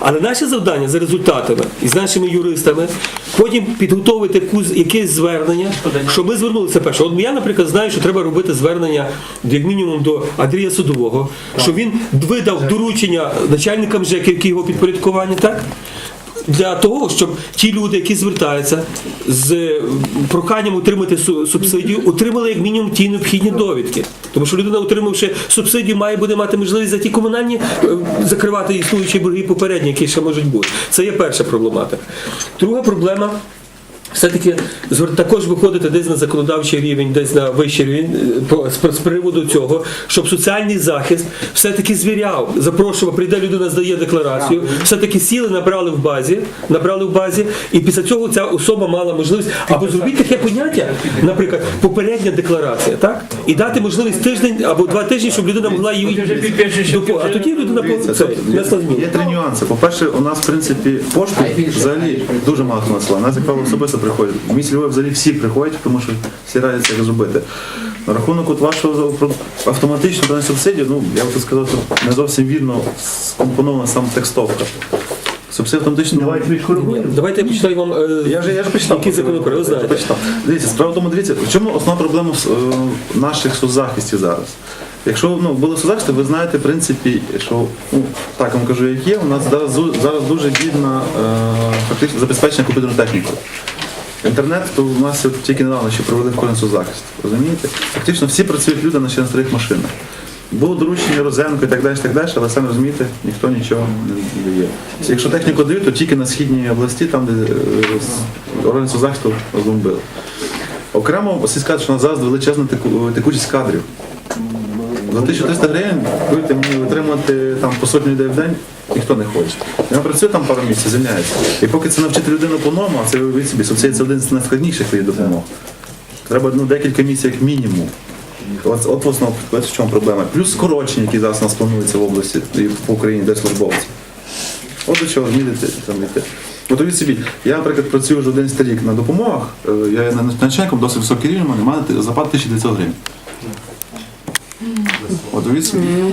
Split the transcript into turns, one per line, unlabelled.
Але наше завдання за результатами і з нашими юристами потім підготовити якесь звернення, щоб ми звернулися перше. От я, наприклад, знаю, що треба робити звернення як мінімум до Андрія Судового, щоб він видав доручення начальникам ЖЕКів, які його підпорядкування, так? Для того, щоб ті люди, які звертаються з проханням отримати субсидію, отримали як мінімум ті необхідні довідки. Тому що людина, отримавши субсидію, має буде мати можливість за ті комунальні е, закривати існуючі борги попередні, які ще можуть бути. Це є перша проблематика. Друга проблема. Все-таки також виходити десь на законодавчий рівень, десь на вищий рівень е, з приводу цього, щоб соціальний захист все-таки звіряв, запрошував, прийде людина, здає декларацію, все-таки сіли, набрали в базі, набрали в базі, і після цього ця особа мала можливість або зробити таке поняття, наприклад, попередня декларація, так? І дати можливість тиждень або два тижні, щоб людина могла її. А тоді людина по- внесла
є,
зміни.
є три нюанси. По-перше, у нас, в принципі, пошту взагалі дуже мало хто. Нас, як правило, особисто приходять. В місті Львові взагалі всі приходять, тому що всі радяться, як зробити. На рахунок от вашого про- автоматично дане субсидію, ну, я б сказав, тут не зовсім вірно скомпонована сам текстовка. Субсидія автоматично.
Давайте відкоригуємо.
Давайте я почитаю вам. е,
Я вже, я ж почитав.
Який законопроект, ви знаєте.
почитав. Дивіться, справа в тому, дивіться, в чому основна проблема е, наших соцзахистів зараз? Якщо ну, були соцзахисти, ви знаєте, в принципі, що ну, так вам кажу, як є, у нас зараз, зараз дуже бідна е, фактично забезпечення комп'ютерною технікою. Інтернет, то у нас тільки недавно ще провели в захисту. Розумієте? Фактично всі працюють люди на ще на старих машинах. Було доручення Розенко і так далі, так далі, але самі розумієте, ніхто нічого не дає. Якщо техніку дають, то тільки на східній області, там, де е, захисту органи соцзахисту розбомбили. Окремо слід сказати, що нас зараз величезна теку- текучість кадрів. За 1300 гривень будете мені витримати там по сотню людей в день, ніхто не хоче. Я працюю там пару місяців, звільняється. І поки це навчити людину по-новому, а це ви собі, це один з найскладніших її допомог. Треба ну, декілька місяців як мінімум. От, от в основному в чому проблема. Плюс скорочення, які зараз у нас плануються в області і по Україні, де службовці. От до чого змінити там йти. От собі, я, наприклад, працюю вже 11 рік на допомогах, е, я є начальником, досить високий рівень, у мене, зарплата 1900 гривень. От собі.